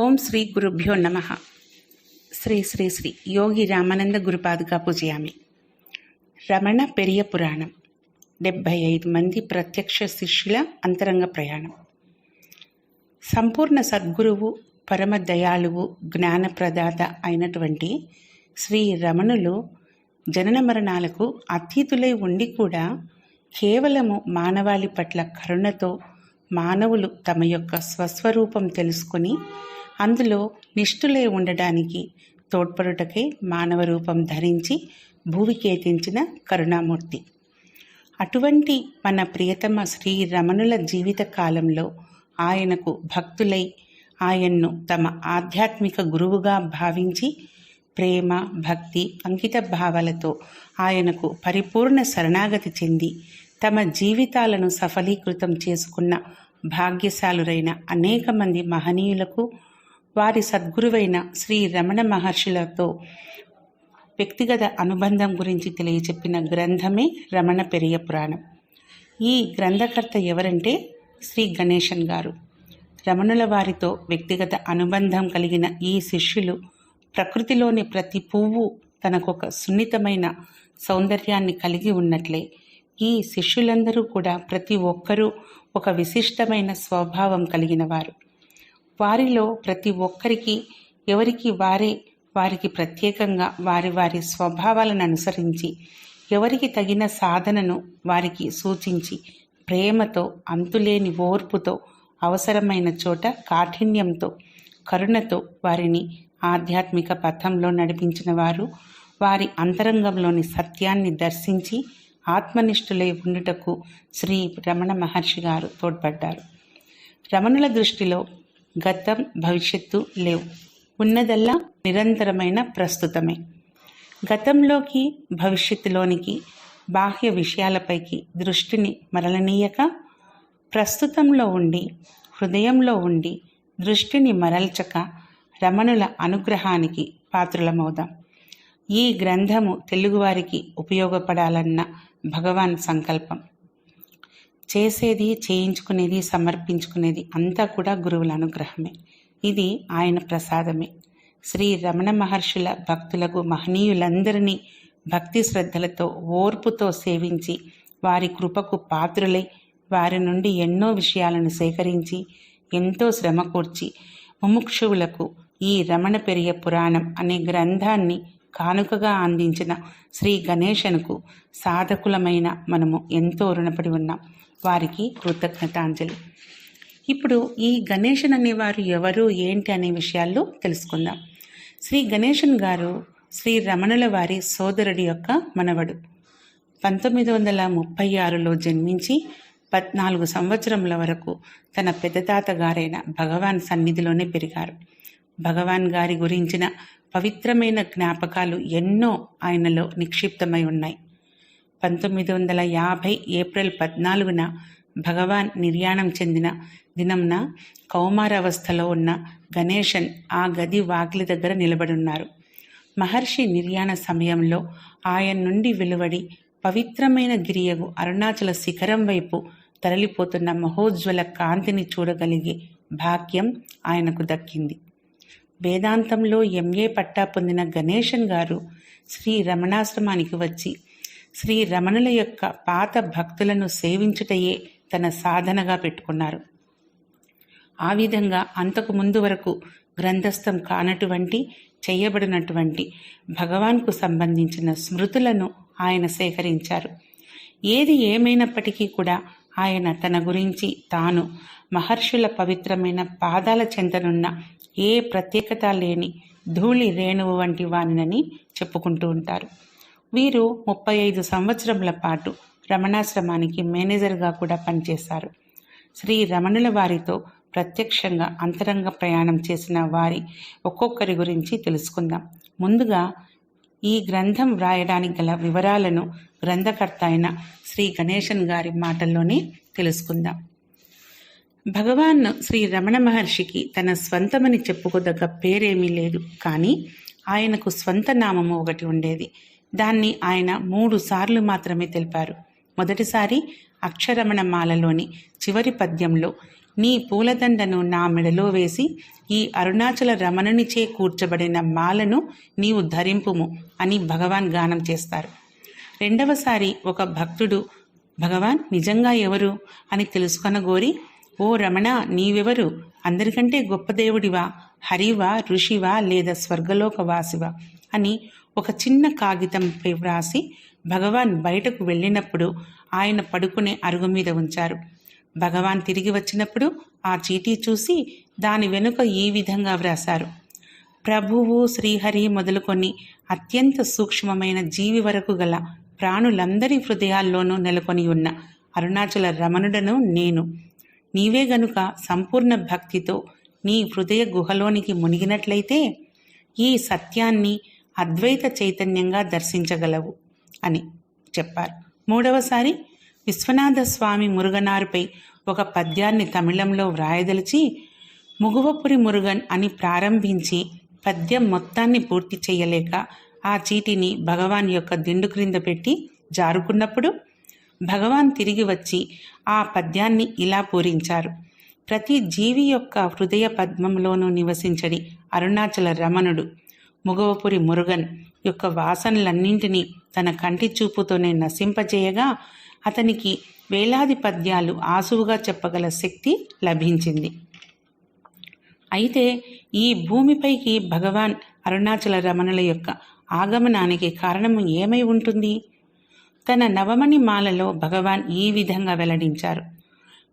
ఓం శ్రీ గురుభ్యో నమ. శ్రీ శ్రీ శ్రీ యోగి రామానంద గురుపాదుగా పూజయామి. రమణ పెరియ పురాణం. డెబ్భై ఐదు మంది ప్రత్యక్ష శిష్యుల అంతరంగ ప్రయాణం. సంపూర్ణ సద్గురువు పరమ దయాళువు జ్ఞానప్రదాత అయినటువంటి శ్రీ రమణులు జనన మరణాలకు అతీతులై ఉండి కూడా కేవలము మానవాళి పట్ల కరుణతో మానవులు తమ యొక్క స్వస్వరూపం తెలుసుకొని అందులో నిష్ఠులే ఉండడానికి తోడ్పడుటకై మానవ రూపం ధరించి భూవికేతించిన కరుణామూర్తి. అటువంటి మన ప్రియతమ శ్రీ రమణుల జీవిత కాలంలో ఆయనకు భక్తులై ఆయన్ను తమ ఆధ్యాత్మిక గురువుగా భావించి ప్రేమ భక్తి అంకిత భావాలతో ఆయనకు పరిపూర్ణ శరణాగతి చెంది తమ జీవితాలను సఫలీకృతం చేసుకున్న భాగ్యశాలురైన అనేక మంది మహనీయులకు వారి సద్గురువైన శ్రీ రమణ మహర్షులతో వ్యక్తిగత అనుబంధం గురించి తెలియచెప్పిన గ్రంథమే రమణ పెరియ పురాణం. ఈ గ్రంథకర్త ఎవరంటే శ్రీ గణేశన్ గారు. రమణుల వారితో వ్యక్తిగత అనుబంధం కలిగిన ఈ శిష్యులు ప్రకృతిలోని ప్రతి పువ్వు తనకొక సున్నితమైన సౌందర్యాన్ని కలిగి ఉన్నట్లే ఈ శిష్యులందరూ కూడా ప్రతి ఒక్కరూ ఒక విశిష్టమైన స్వభావం కలిగిన వారు. వారిలో ప్రతి ఒక్కరికి ఎవరికి వారే వారికి ప్రత్యేకంగా వారి వారి స్వభావాలను అనుసరించి ఎవరికి తగిన సాధనను వారికి సూచించి ప్రేమతో అంతులేని ఓర్పుతో అవసరమైన చోట కాఠిన్యంతో కరుణతో వారిని ఆధ్యాత్మిక పథంలో నడిపించిన వారు వారి అంతరంగంలోని సత్యాన్ని దర్శించి ఆత్మనిష్ఠులై ఉండుటకు శ్రీ రమణ మహర్షి గారు తోడ్పడ్డారు. రమణుల దృష్టిలో గతం భవిష్యత్తు లేవు. ఉన్నదల్లా నిరంతరమైన ప్రస్తుతమే. గతంలోకి భవిష్యత్తులోనికి బాహ్య విషయాలపైకి దృష్టిని మరలనీయక ప్రస్తుతంలో ఉండి హృదయంలో ఉండి దృష్టిని మరల్చక రమణుల అనుగ్రహానికి పాత్రులమవుదాం. ఈ గ్రంథము తెలుగువారికి ఉపయోగపడాలన్న భగవాన్ సంకల్పం. చేసేది చేయించుకునేది సమర్పించుకునేది అంతా కూడా గురువుల అనుగ్రహమే. ఇది ఆయన ప్రసాదమే. శ్రీ రమణ మహర్షుల భక్తులకు మహనీయులందరినీ భక్తి శ్రద్ధలతో ఓర్పుతో సేవించి వారి కృపకు పాత్రులై వారి నుండి ఎన్నో విషయాలను సేకరించి ఎంతో శ్రమ కూర్చి ముముక్షువులకు ఈ రమణ పెరియ పురాణం అనే గ్రంథాన్ని కానుకగా అందించిన శ్రీ గణేశనుకు సాధకులమైన మనము ఎంతో రుణపడి ఉన్నాం. వారికి కృతజ్ఞతాంజలి. ఇప్పుడు ఈ గణేషన్ అనేవారు ఎవరు ఏంటి అనే విషయాల్లో తెలుసుకుందాం. శ్రీ గణేషన్ గారు శ్రీ రమణుల వారి సోదరుడి యొక్క మనవడు. పంతొమ్మిది వందల ముప్పై ఆరులో జన్మించి పద్నాలుగు సంవత్సరముల వరకు తన పెద్దతాత గారైన భగవాన్ సన్నిధిలోనే పెరిగారు. భగవాన్ గారి గురించిన పవిత్రమైన జ్ఞాపకాలు ఎన్నో ఆయనలో నిక్షిప్తమై ఉన్నాయి. పంతొమ్మిది వందల యాభై ఏప్రిల్ పద్నాలుగున భగవాన్ నిర్యాణం చెందిన దినంన కౌమారావస్థలో ఉన్న గణేశన్ ఆ గది వాకిలి దగ్గర నిలబడున్నారు. మహర్షి నిర్యాణ సమయంలో ఆయన నుండి వెలువడి పవిత్రమైన గిరియగు అరుణాచల శిఖరం వైపు తరలిపోతున్న మహోజ్వల కాంతిని చూడగలిగే భాగ్యం ఆయనకు దక్కింది. వేదాంతంలో ఎంఏ పట్టా పొందిన గణేశన్ గారు శ్రీ రమణాశ్రమానికి వచ్చి శ్రీ రమణుల యొక్క పాత భక్తులను సేవించుటయే తన సాధనగా పెట్టుకున్నారు. ఆ విధంగా అంతకు ముందు వరకు గ్రంథస్థం కానటువంటి చేయబడినటువంటి భగవాన్కు సంబంధించిన స్మృతులను ఆయన సేకరించారు. ఏది ఏమైనప్పటికీ కూడా ఆయన తన గురించి తాను మహర్షుల పవిత్రమైన పాదాల చెందనున్న ఏ ప్రత్యేకత లేని ధూళి రేణువు వంటి వానినని చెప్పుకుంటూ ఉంటారు. వీరు ముప్పై ఐదు సంవత్సరముల పాటు రమణాశ్రమానికి మేనేజర్గా కూడా పనిచేశారు. శ్రీ రమణుల వారితో ప్రత్యక్షంగా అంతరంగ ప్రయాణం చేసిన వారి ఒక్కొక్కరి గురించి తెలుసుకుందాం. ముందుగా ఈ గ్రంథం వ్రాయడానికి గల వివరాలను గ్రంథకర్త అయిన శ్రీ గణేశన్ గారి మాటల్లోనే తెలుసుకుందాం. భగవాన్ శ్రీ రమణ మహర్షికి తన స్వంతమని చెప్పుకోదగ్గ పేరేమీ లేదు. కానీ ఆయనకు స్వంత నామము ఒకటి ఉండేది. దాన్ని ఆయన మూడు సార్లు మాత్రమే తెలిపారు. మొదటిసారి అక్షరమణ మాలలోని చివరి పద్యంలో నీ పూలదండను నా మెడలో వేసి ఈ అరుణాచల రమణునిచే కూర్చబడిన మాలను నీవు ధరింపుము అని భగవాన్ గానం చేస్తారు. రెండవసారి ఒక భక్తుడు భగవాన్ నిజంగా ఎవరు అని తెలుసుకొనగోరి ఓ రమణ నీవెవరు? అందరికంటే గొప్ప దేవుడివా? హరివా ఋషివా లేదా స్వర్గలోక వాసివా అని ఒక చిన్న కాగితంపై వ్రాసి భగవాన్ బయటకు వెళ్ళినప్పుడు ఆయన పడుకునే అరుగు మీద ఉంచారు. భగవాన్ తిరిగి వచ్చినప్పుడు ఆ చీటీ చూసి దాని వెనుక ఈ విధంగా వ్రాశారు. ప్రభువు శ్రీహరి మొదలుకొని అత్యంత సూక్ష్మమైన జీవి వరకు గల ప్రాణులందరి హృదయాల్లోనూ నెలకొని ఉన్న అరుణాచల రమణుడను నేను. నీవే గనుక సంపూర్ణ భక్తితో నీ హృదయ గుహలోనికి మునిగినట్లయితే ఈ సత్యాన్ని అద్వైత చైతన్యంగా దర్శించగలవు అని చెప్పారు. మూడవసారి విశ్వనాథ స్వామి మురుగనారుపై ఒక పద్యాన్ని తమిళంలో వ్రాయదలిచి ముగువపురి మురుగన్ అని ప్రారంభించి పద్యం మొత్తాన్ని పూర్తి చేయలేక ఆ చీటిని భగవాన్ యొక్క దిండు క్రింద పెట్టి జారుకున్నప్పుడు భగవాన్ తిరిగి వచ్చి ఆ పద్యాన్ని ఇలా పూరించారు. ప్రతి జీవి యొక్క హృదయ పద్మంలోనూ నివసించడి అరుణాచల రమణుడు ముగవపురి మురుగన్ యొక్క వాసనలన్నింటినీ తన కంటి చూపుతోనే నశింపజేయగా అతనికి వేలాది పద్యాలు ఆసువుగా చెప్పగల శక్తి లభించింది. అయితే ఈ భూమిపైకి భగవాన్ అరుణాచల రమణుల యొక్క ఆగమనానికి కారణము ఏమై ఉంటుంది? తన నవమణి మాలలో భగవాన్ ఈ విధంగా వెల్లడించారు.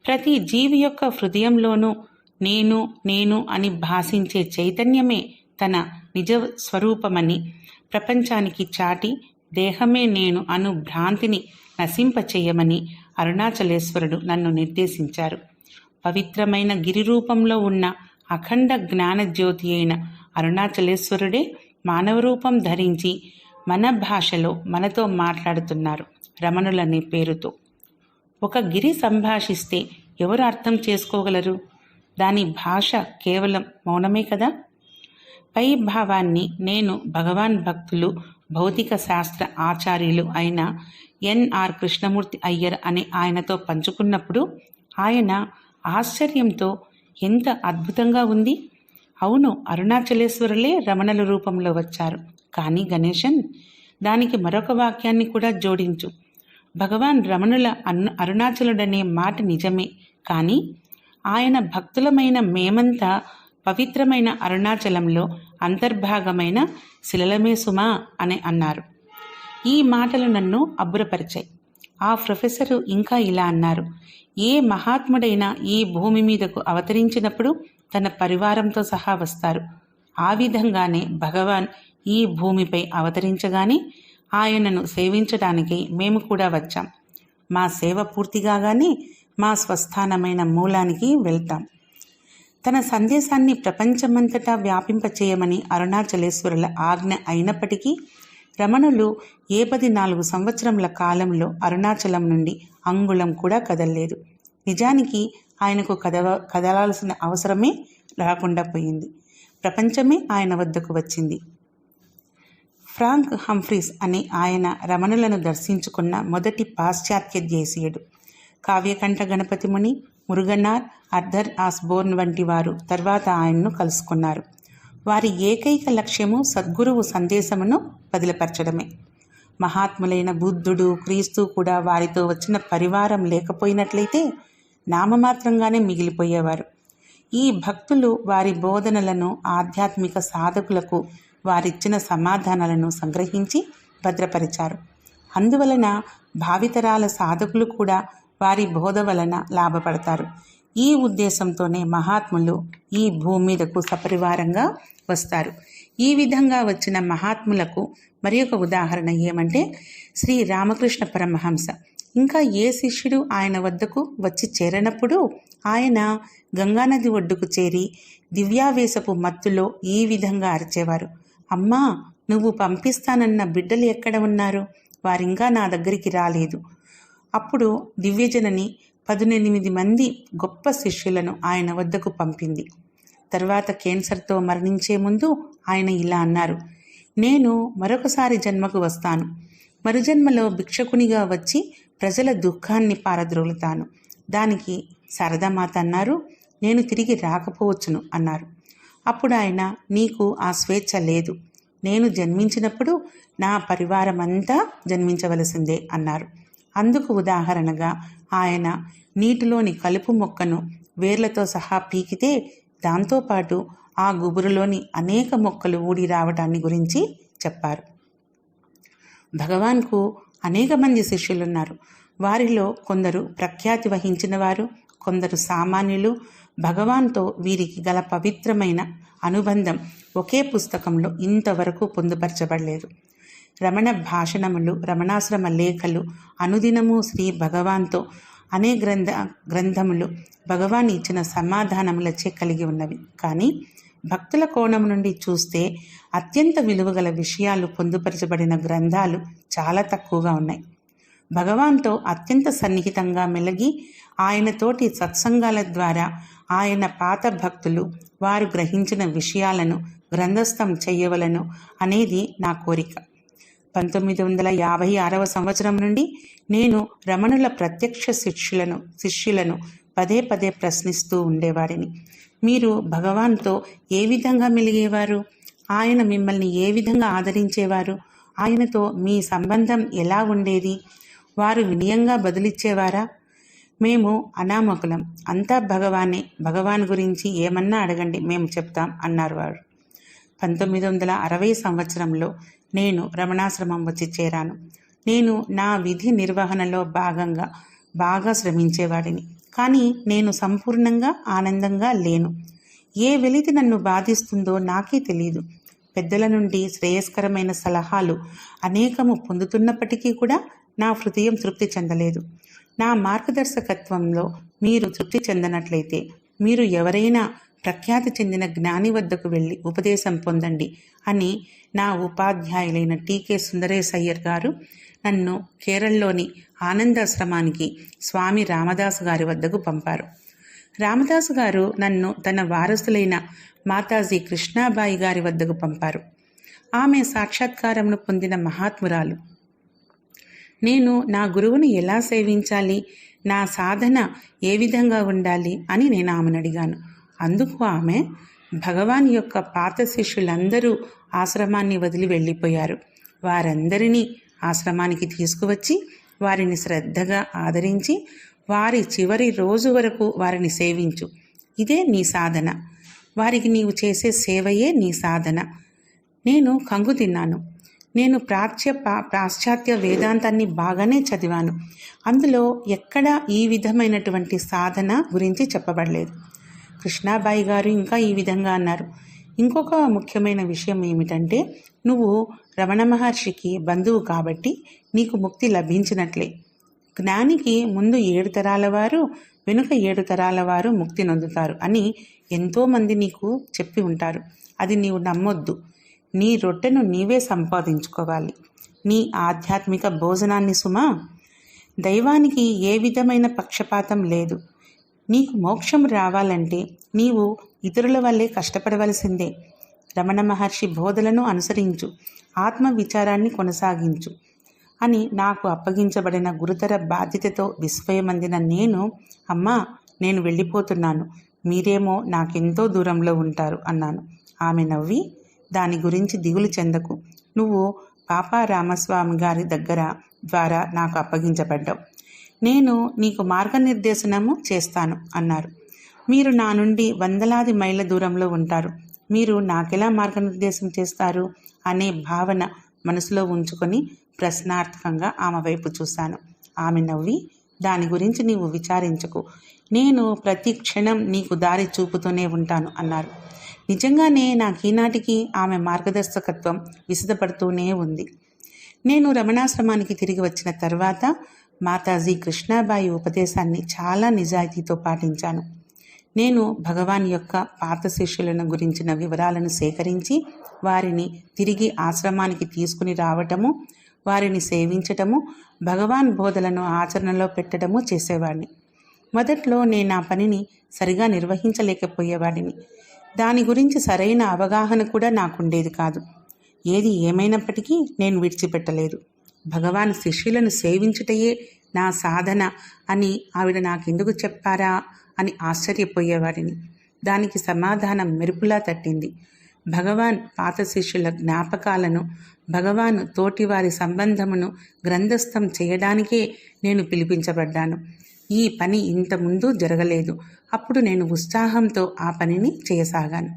ప్రతి జీవి యొక్క హృదయంలోనూ నేను నేను అని భాషించే చైతన్యమే తన నిజ స్వరూపమని ప్రపంచానికి చాటి దేహమే నేను అను భ్రాంతిని నశింపచేయమని అరుణాచలేశ్వరుడు నన్ను నిర్దేశించారు. పవిత్రమైన గిరి రూపంలో ఉన్న అఖండ జ్ఞానజ్యోతి అయిన అరుణాచలేశ్వరుడే మానవ రూపం ధరించి మన భాషలో మనతో మాట్లాడుతున్నారు రమణులనే పేరుతో. ఒక గిరి సంభాషిస్తే ఎవరు అర్థం చేసుకోగలరు? దాని భాష కేవలం మౌనమే కదా? పై భావాన్ని నేను భగవాన్ భక్తులు భౌతిక శాస్త్ర ఆచార్యులు అయిన ఎన్ఆర్ కృష్ణమూర్తి అయ్యర్ అనే ఆయనతో పంచుకున్నప్పుడు ఆయన ఆశ్చర్యంతో ఎంత అద్భుతంగా ఉంది. అవును అరుణాచలేశ్వరులే రమణల రూపంలో వచ్చారు. కానీ గణేశన్ దానికి మరొక వాక్యాన్ని కూడా జోడించు. భగవాన్ రమణుల అను అరుణాచలుడనే మాట నిజమే. కానీ ఆయన భక్తులమైన మేమంతా పవిత్రమైన అరుణాచలంలో అంతర్భాగమైన శిలలమే సుమా అని అన్నారు. ఈ మాటలు నన్ను అబ్బురపరిచాయి. ఆ ప్రొఫెసరు ఇంకా ఇలా అన్నారు. ఏ మహాత్ముడైనా ఈ భూమి మీదకు అవతరించినప్పుడు తన పరివారంతో సహా వస్తారు. ఆ విధంగానే భగవాన్ ఈ భూమిపై అవతరించగానే ఆయనను సేవించడానికి మేము కూడా వచ్చాం. మా సేవ పూర్తిగానే మా స్వస్థానమైన మూలానికి వెళ్తాం. తన సందేశాన్ని ప్రపంచమంతటా వ్యాపింపచేయమని అరుణాచలేశ్వరుల ఆజ్ఞ అయినప్పటికీ రమణులు ఏ పది నాలుగు సంవత్సరముల కాలంలో అరుణాచలం నుండి అంగుళం కూడా కదలలేదు. నిజానికి ఆయనకు కదవ కదలాల్సిన అవసరమే రాకుండా పోయింది. ప్రపంచమే ఆయన వద్దకు వచ్చింది. ఫ్రాంక్ హంఫ్రీస్ అనే ఆయన రమణులను దర్శించుకున్న మొదటి పాశ్చాత్య దేశీయుడు. కావ్యకంఠ గణపతి ముని మురుగన్నార్ అర్థర్ ఆస్బోర్న్ వంటి వారు తర్వాత ఆయన్ను కలుసుకున్నారు. వారి ఏకైక లక్ష్యము సద్గురువు సందేశమును బదిలపరచడమే. మహాత్ములైన బుద్ధుడు క్రీస్తు కూడా వారితో వచ్చిన పరివారం లేకపోయినట్లయితే నామమాత్రంగానే మిగిలిపోయేవారు. ఈ భక్తులు వారి బోధనలను ఆధ్యాత్మిక సాధకులకు వారిచ్చిన సమాధానాలను సంగ్రహించి భద్రపరిచారు. అందువలన భావితరాల సాధకులు కూడా వారి బోధ వలన లాభపడతారు. ఈ ఉద్దేశంతోనే మహాత్ములు ఈ భూమి మీదకు సపరివారంగా వస్తారు. ఈ విధంగా వచ్చిన మహాత్ములకు మరి ఒక ఉదాహరణ ఏమంటే శ్రీ రామకృష్ణ పరమహంస. ఇంకా ఏ శిష్యుడు ఆయన వద్దకు వచ్చి చేరనప్పుడు ఆయన గంగానది ఒడ్డుకు చేరి దివ్యావేశపు మత్తులో ఈ విధంగా అరిచేవారు. అమ్మా నువ్వు పంపిస్తానన్న బిడ్డలు ఎక్కడ ఉన్నారు? వారింకా నా దగ్గరికి రాలేదు. అప్పుడు దివ్యజనని పదునెనిమిది మంది గొప్ప శిష్యులను ఆయన వద్దకు పంపింది. తర్వాత క్యాన్సర్తో మరణించే ముందు ఆయన ఇలా అన్నారు నేను మరొకసారి జన్మకు వస్తాను. మరుజన్మలో భిక్షకునిగా వచ్చి ప్రజల దుఃఖాన్ని పారద్రోలుతాను. దానికి శారదామాత అన్నారు నేను తిరిగి రాకపోవచ్చును అన్నారు. అప్పుడు ఆయన నీకు ఆ స్వేచ్ఛ లేదు. నేను జన్మించినప్పుడు నా పరివారమంతా జన్మించవలసిందే అన్నారు. అందుకు ఉదాహరణగా ఆయన నీటిలోని కలుపు మొక్కను వేర్లతో సహా పీకితే దాంతోపాటు ఆ గుబురులోని అనేక మొక్కలు ఊడి రావటాన్ని గురించి చెప్పారు. భగవాన్కు అనేక మంది శిష్యులున్నారు. వారిలో కొందరు ప్రఖ్యాతి వహించిన వారు కొందరు సామాన్యులు భగవాన్తో వీరికి గల పవిత్రమైన అనుబంధం ఒకే పుస్తకంలో ఇంతవరకు పొందుపరచబడలేదు. రమణ భాషణములు రమణాశ్రమ లేఖలు అనుదినము శ్రీ భగవాన్తో అనే గ్రంథ గ్రంథములు భగవాన్ ఇచ్చిన సమాధానములచే కలిగి ఉన్నవి. కానీ భక్తుల కోణం నుండి చూస్తే అత్యంత విలువగల విషయాలు పొందుపరచబడిన గ్రంథాలు చాలా తక్కువగా ఉన్నాయి. భగవాన్తో అత్యంత సన్నిహితంగా మెలిగి ఆయనతోటి సత్సంగాల ద్వారా ఆయన పాత భక్తులు వారు గ్రహించిన విషయాలను గ్రంథస్థం చేయవలను అనేది నా కోరిక. పంతొమ్మిది వందల యాభై ఆరవ సంవత్సరం నుండి నేను రమణుల ప్రత్యక్ష శిష్యులను శిష్యులను పదే పదే ప్రశ్నిస్తూ ఉండేవాడిని. మీరు భగవాన్తో ఏ విధంగా మెలిగేవారు? ఆయన మిమ్మల్ని ఏ విధంగా ఆదరించేవారు? ఆయనతో మీ సంబంధం ఎలా ఉండేది? వారు వినయంగా బదులిచ్చేవారా? మేము అనామకులం. అంతా భగవానే. భగవాన్ గురించి ఏమన్నా అడగండి మేము చెప్తాం అన్నారు వారు. పంతొమ్మిది వందల అరవై సంవత్సరంలో నేను రమణాశ్రమం వచ్చి చేరాను. నేను నా విధి నిర్వహణలో భాగంగా బాగా శ్రమించేవాడిని. కానీ నేను సంపూర్ణంగా ఆనందంగా లేను. ఏ వెలితి నన్ను బాధిస్తుందో నాకే తెలియదు పెద్దల నుండి శ్రేయస్కరమైన సలహాలు అనేకము పొందుతున్నప్పటికీ కూడా నా హృదయం తృప్తి చెందలేదు. నా మార్గదర్శకత్వంలో మీరు తృప్తి చెందనట్లయితే మీరు ఎవరైనా ప్రఖ్యాతి చెందిన జ్ఞాని వద్దకు వెళ్ళి ఉపదేశం పొందండి అని నా ఉపాధ్యాయులైన టీకే సుందరేశ్ అయ్యర్ గారు నన్ను కేరళలోని ఆనందాశ్రమానికి స్వామి రామదాసు గారి వద్దకు పంపారు. రామదాసు గారు నన్ను తన వారసులైన మాతాజీ కృష్ణాబాయి గారి వద్దకు పంపారు. ఆమె సాక్షాత్కారమును పొందిన మహాత్మురాలు. నేను నా గురువుని ఎలా సేవించాలి? నా సాధన ఏ విధంగా ఉండాలి? అని నేను ఆమెను అడిగాను. అందుకు ఆమె భగవాన్ యొక్క పాత శిష్యులందరూ ఆశ్రమాన్ని వదిలి వెళ్ళిపోయారు. వారందరినీ ఆశ్రమానికి తీసుకువచ్చి వారిని శ్రద్ధగా ఆదరించి వారి చివరి రోజు వరకు వారిని సేవించు. ఇదే నీ సాధన. వారికి నీవు చేసే సేవయే నీ సాధన. నేను కంగు తిన్నాను. నేను ప్రాచ్య పాశ్చాత్య వేదాంతాన్ని బాగానే చదివాను. అందులో ఎక్కడా ఈ విధమైనటువంటి సాధన గురించి చెప్పబడలేదు. కృష్ణాబాయి గారు ఇంకా ఈ విధంగా అన్నారు. ఇంకొక ముఖ్యమైన విషయం ఏమిటంటే నువ్వు రమణ మహర్షికి బంధువు కాబట్టి నీకు ముక్తి లభించినట్లే. జ్ఞానికి ముందు ఏడు తరాల వారు వెనుక ఏడు తరాల వారు ముక్తి నొందుతారు అని ఎంతోమంది నీకు చెప్పి ఉంటారు. అది నీవు నమ్మొద్దు. నీ రొట్టెను నీవే సంపాదించుకోవాలి. నీ ఆధ్యాత్మిక భోజనాన్ని సుమా. దైవానికి ఏ విధమైన పక్షపాతం లేదు. నీకు మోక్షం రావాలంటే నీవు ఇతరుల వల్లే కష్టపడవలసిందే. రమణ మహర్షి బోధలను అనుసరించు ఆత్మ విచారాన్ని కొనసాగించు అని నాకు అప్పగించబడిన గురుతర బాధ్యతతో విస్మయమందిన నేను అమ్మా నేను వెళ్ళిపోతున్నాను. మీరేమో నాకెంతో దూరంలో ఉంటారు అన్నాను. ఆమె నవ్వి దాని గురించి దిగులు చెందకు. నువ్వు పాపా రామస్వామి గారి దగ్గర ద్వారా నాకు అప్పగించబడ్డావు. నేను నీకు మార్గనిర్దేశనము చేస్తాను అన్నారు. మీరు నా నుండి వందలాది మైళ్ళ దూరంలో ఉంటారు. మీరు నాకెలా మార్గనిర్దేశం చేస్తారు అనే భావన మనసులో ఉంచుకొని ప్రశ్నార్థకంగా ఆమె వైపు చూశాను. ఆమె నవ్వి దాని గురించి నీవు విచారించకు. నేను ప్రతి క్షణం నీకు దారి చూపుతూనే ఉంటాను అన్నారు. నిజంగానే నాకీనాటికి ఆమె మార్గదర్శకత్వం విసిదపడుతూనే ఉంది. నేను రమణాశ్రమానికి తిరిగి వచ్చిన తర్వాత మాతాజీ కృష్ణాబాయి ఉపదేశాన్ని చాలా నిజాయితీతో పాటించాను. నేను భగవాన్ యొక్క పాత శిష్యులను గురించిన వివరాలను సేకరించి వారిని తిరిగి ఆశ్రమానికి తీసుకుని రావటము వారిని సేవించటము భగవాన్ బోధలను ఆచరణలో పెట్టడము చేసేవాడిని. మొదట్లో నేను ఆ పనిని సరిగా నిర్వహించలేకపోయేవాడిని. దాని గురించి సరైన అవగాహన కూడా నాకుండేది కాదు. ఏది ఏమైనప్పటికీ నేను విడిచిపెట్టలేదు. భగవాన్ శిష్యులను సేవించుటయే నా సాధన అని ఆవిడ నాకెందుకు చెప్పారా అని ఆశ్చర్యపోయేవాడిని. దానికి సమాధానం మెరుపులా తట్టింది. భగవాన్ పాత శిష్యుల జ్ఞాపకాలను భగవాన్ తోటివారి సంబంధమును గ్రంథస్థం చేయడానికే నేను పిలిపించబడ్డాను. ఈ పని ఇంతకుముందు జరగలేదు. అప్పుడు నేను ఉత్సాహంతో ఆ పనిని చేయసాగాను.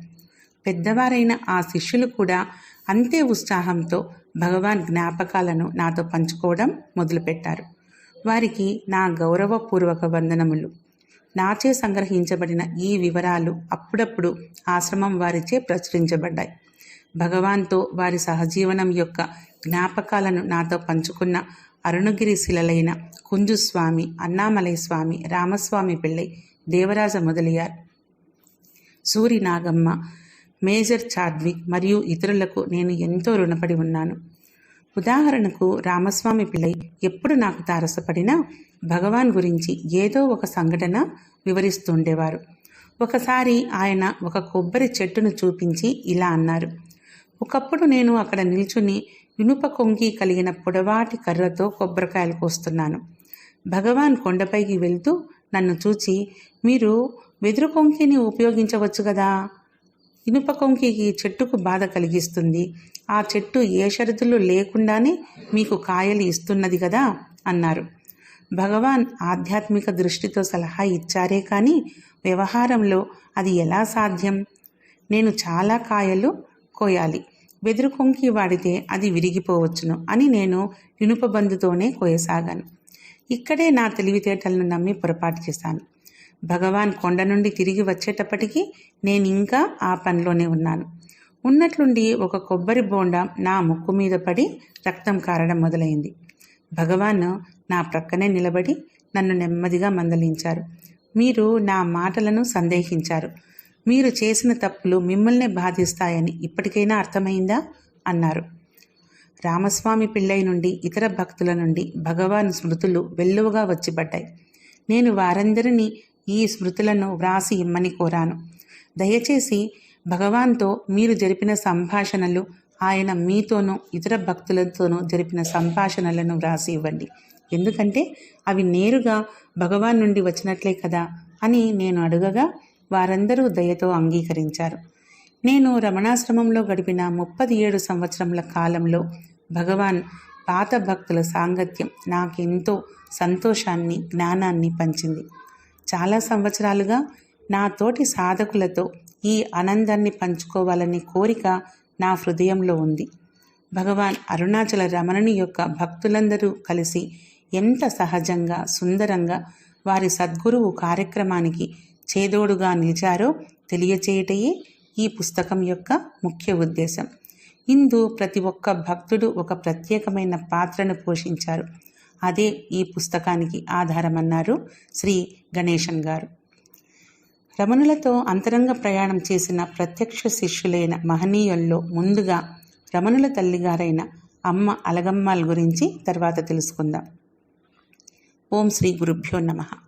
పెద్దవారైన ఆ శిష్యులు కూడా అంతే ఉత్సాహంతో భగవాన్ జ్ఞాపకాలను నాతో పంచుకోవడం మొదలుపెట్టారు. వారికి నా గౌరవపూర్వక వందనములు. నాచే సంగ్రహించబడిన ఈ వివరాలు అప్పుడప్పుడు ఆశ్రమం వారిచే ప్రచురించబడ్డాయి. భగవాన్తో వారి సహజీవనం యొక్క జ్ఞాపకాలను నాతో పంచుకున్న అరుణగిరి శిలలైన కుంజుస్వామి అన్నామలై స్వామి రామస్వామి పిళ్ళై దేవరాజ మొదలియార్. సూరి నాగమ్మ మేజర్ చాద్విక్ మరియు ఇతరులకు నేను ఎంతో రుణపడి ఉన్నాను. ఉదాహరణకు రామస్వామి పిల్లై ఎప్పుడు నాకు తారసపడినా భగవాన్ గురించి ఏదో ఒక సంఘటన వివరిస్తుండేవారు. ఒకసారి ఆయన ఒక కొబ్బరి చెట్టును చూపించి ఇలా అన్నారు. ఒకప్పుడు నేను అక్కడ నిల్చుని ఇనుప కొంగి కలిగిన పొడవాటి కర్రతో కొబ్బరికాయలు కోస్తున్నాను. భగవాన్ కొండపైకి వెళ్తూ నన్ను చూచి మీరు వెదురు కొంకిని ఉపయోగించవచ్చు కదా? ఇనుప కొంకికి చెట్టుకు బాధ కలిగిస్తుంది. ఆ చెట్టు ఏ షరతులు లేకుండానే మీకు కాయలు ఇస్తున్నది కదా అన్నారు. భగవాన్ ఆధ్యాత్మిక దృష్టితో సలహా ఇచ్చారే కానీ వ్యవహారంలో అది ఎలా సాధ్యం? నేను చాలా కాయలు కోయాలి. వెదురు కొంకి వాడితే అది విరిగిపోవచ్చును అని నేను ఇనుప బందుతోనే కోయసాగాను. ఇక్కడే నా తెలివితేటలను నమ్మి పొరపాటు చేశాను. భగవాన్ కొండ నుండి తిరిగి వచ్చేటప్పటికి నేను ఇంకా ఆ పనిలోనే ఉన్నాను. ఉన్నట్లుండి ఒక కొబ్బరి బోండా నా ముక్కు మీద పడి రక్తం కారడం మొదలైంది. భగవాన్ నా ప్రక్కనే నిలబడి నన్ను నెమ్మదిగా మందలించారు. మీరు నా మాటలను సందేహించారు. మీరు చేసిన తప్పులు మిమ్మల్నే బాధిస్తాయని ఇప్పటికైనా అర్థమైందా? అన్నారు. రామస్వామి పిళ్ళై నుండి ఇతర భక్తుల నుండి భగవాన్ స్మృతులు వెల్లువగా వచ్చిపడ్డాయి. నేను వారందరినీ ఈ స్మృతులను వ్రాసి ఇమ్మని కోరాను. దయచేసి భగవాన్తో మీరు జరిపిన సంభాషణలు ఆయన మీతోనూ ఇతర భక్తులతోనూ జరిపిన సంభాషణలను వ్రాసి ఇవ్వండి. ఎందుకంటే అవి నేరుగా భగవాన్ నుండి వచ్చినట్లే కదా అని నేను అడగగా వారందరూ దయతో అంగీకరించారు. నేను రమణాశ్రమంలో గడిపిన ముప్పది ఏడు సంవత్సరముల కాలంలో భగవాన్ పాత భక్తుల సాంగత్యం నాకెంతో సంతోషాన్ని జ్ఞానాన్ని పంచింది. చాలా సంవత్సరాలుగా నా తోటి సాధకులతో ఈ ఆనందాన్ని పంచుకోవాలనే కోరిక నా హృదయంలో ఉంది. భగవాన్ అరుణాచల రమణుని యొక్క భక్తులందరూ కలిసి ఎంత సహజంగా సుందరంగా వారి సద్గురువు కార్యక్రమానికి చేదోడుగా నిలిచారో తెలియచేయటయే ఈ పుస్తకం యొక్క ముఖ్య ఉద్దేశం. ఇందు ప్రతి ఒక్క భక్తుడు ఒక ప్రత్యేకమైన పాత్రను పోషించారు. అదే ఈ పుస్తకానికి ఆధారమన్నారు శ్రీ గణేశన్ గారు. రమణులతో అంతరంగ ప్రయాణం చేసిన ప్రత్యక్ష శిష్యులైన మహనీయుల్లో ముందుగా రమణుల తల్లిగారైన అమ్మ అలగమ్మాల్ గురించి తర్వాత తెలుసుకుందాం. ఓం శ్రీ గురుభ్యో నమః.